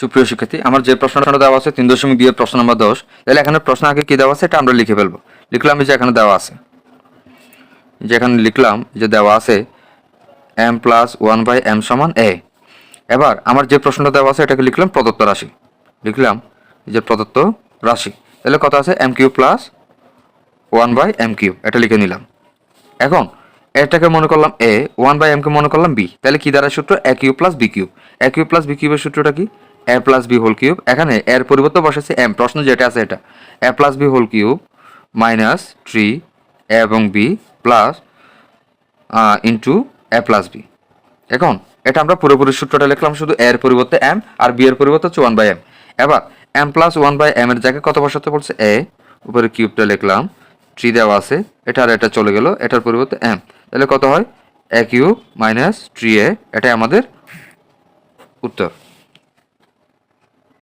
সুপ্রিয় শিক্ষার্থী, আমার যে প্রশ্নটা দেওয়া আছে তিন দশমিক দুইয়ের প্রশ্ন নম্বর দশ, তাহলে এখানে প্রশ্ন আগে কি দেওয়া আছে এটা আমরা লিখে ফেলব। লিখলাম যে এখানে দেওয়া আছে। যে এখানে লিখলাম যে দেওয়া আছে M plus one by M সমান এ এবার আমার যে প্রশ্নটা দেওয়া আছে এটাকে লিখলাম প্রদত্ত রাশি। লিখলাম যে প্রদত্ত রাশি। তাহলে কত আছে? M cube plus one by M cube এটা লিখে নিলাম। এখন এটাকে মনে করলাম এ ওয়ান বাই এম এমকে মনে করলাম বি তাহলে কি দ্বারা সূত্র? A cube plus B cube A cube plus B কিউবের সূত্রটা কি? A plus B whole cube, এখানে এর পরিবর্তে বসেছে এম, প্রশ্ন যেটা আছে এটা। A plus B whole cube minus three এবং B plus into A plus B. এখন, এটা আমরা পুরোপুরি সূত্রটা লিখলাম শুধু এর পরিবর্তে এম আর বি এর পরিবর্তে হচ্ছে ওয়ান বাই এম। এবার, M plus one by M এর জায়গায় কত বসাতে বলছে? এ, উপরে কিউবটা লিখলাম, থ্রি দেওয়া আছে, এটা আর এটা চলে গেল, এটার পরিবর্তে এম। তাহলে কত হয়? A cube minus three A, এটাই আমাদের উত্তর।